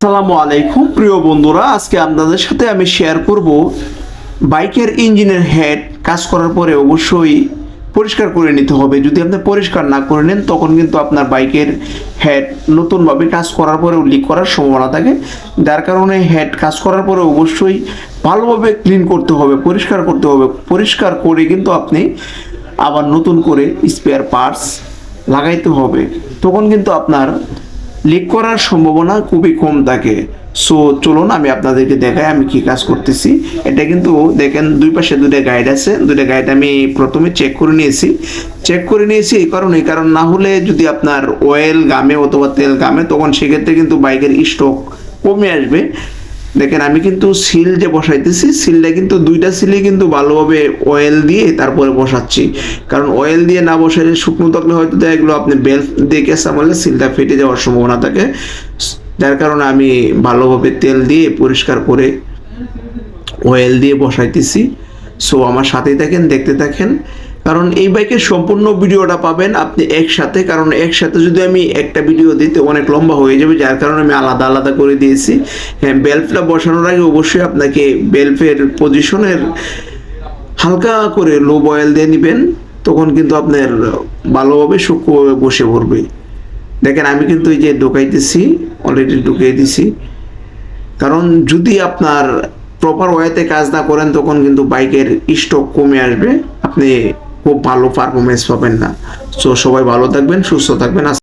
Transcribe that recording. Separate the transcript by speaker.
Speaker 1: আসসালামু আলাইকুম, প্রিয় বন্ধুরা। আজকে আপনাদের সাথে আমি শেয়ার করব বাইকের ইঞ্জিনের হেড কাজ করার পরে অবশ্যই পরিষ্কার করে নিতে হবে। যদি আপনি পরিষ্কার না করে নেন, তখন কিন্তু আপনার বাইকের হেড নতুনভাবে কাজ করার পরেও লিক করার সম্ভাবনা থাকে। যার কারণে হেড কাজ করার পরে অবশ্যই ভালোভাবে ক্লিন করতে হবে, পরিষ্কার করতে হবে। পরিষ্কার করে কিন্তু আপনি আবার নতুন করে স্পেয়ার পার্টস লাগাইতে হবে। তখন কিন্তু আপনার লিক করার সম্ভাবনা খুবই কম থাকে। সো চলুন আমি আপনাদেরকে দেখাই আমি কি কাজ করতেছি। এটা কিন্তু দেখেন দুই পাশে দুটা গাইড আছে। দুটা গাইড আমি প্রথমে চেক করে নিয়েছি। চেক করে নিয়েছি এই কারণে কারণ না হলে যদি আপনার অয়েল গামে অথবা তেল গামে তখন সেক্ষেত্রে কিন্তু বাইকের স্টক কমে আসবে। দেখেন, আমি কিন্তু সিল যে বসাইতেছি সিলটা কিন্তু দুইটা সিলে কিন্তু ভালোভাবে অয়েল দিয়ে তারপরে বসাচ্ছি। কারণ অয়েল দিয়ে না বসাইলে শুকনো থাকলে হয়তো দেখা গেলো আপনি বেল্ট দিয়ে কেঁচা মারলে সিলটা ফেটে যাওয়ার সম্ভাবনা থাকে। যার কারণে আমি ভালোভাবে তেল দিয়ে পরিষ্কার করে অয়েল দিয়ে বসাইতেছি। সো আমার সাথেই থাকেন, দেখতে থাকেন। কারণ এই বাইকের সম্পূর্ণ ভিডিওটা পাবেন আপনি একসাথে, কারণ একসাথে যদি আমি একটা ভিডিও দিতে অনেক লম্বা হয়ে যাবে, যার কারণে আমি আলাদা আলাদা করে দিয়েছি। হ্যাঁ বেলফটা বসানোর আগে অবশ্যই আপনাকে বেলফের পজিশনের হালকা করে লো বয়েল দিয়ে নেবেন, তখন কিন্তু আপনার ভালোভাবে সূক্ষ্মভাবে বসে পড়বে। দেখেন, আমি কিন্তু এই যে ঢুকাইতেছি অলরেডি ঢুকিয়ে দিছি। কারণ যদি আপনার প্রপার ওয়েতে কাজ না করেন, তখন কিন্তু বাইকের স্টক কমে আসবে। আপনি খুব ভালো পারফরমেন্স পাবেন না। সো সবাই ভালো থাকবেন সুস্থ থাকবেন।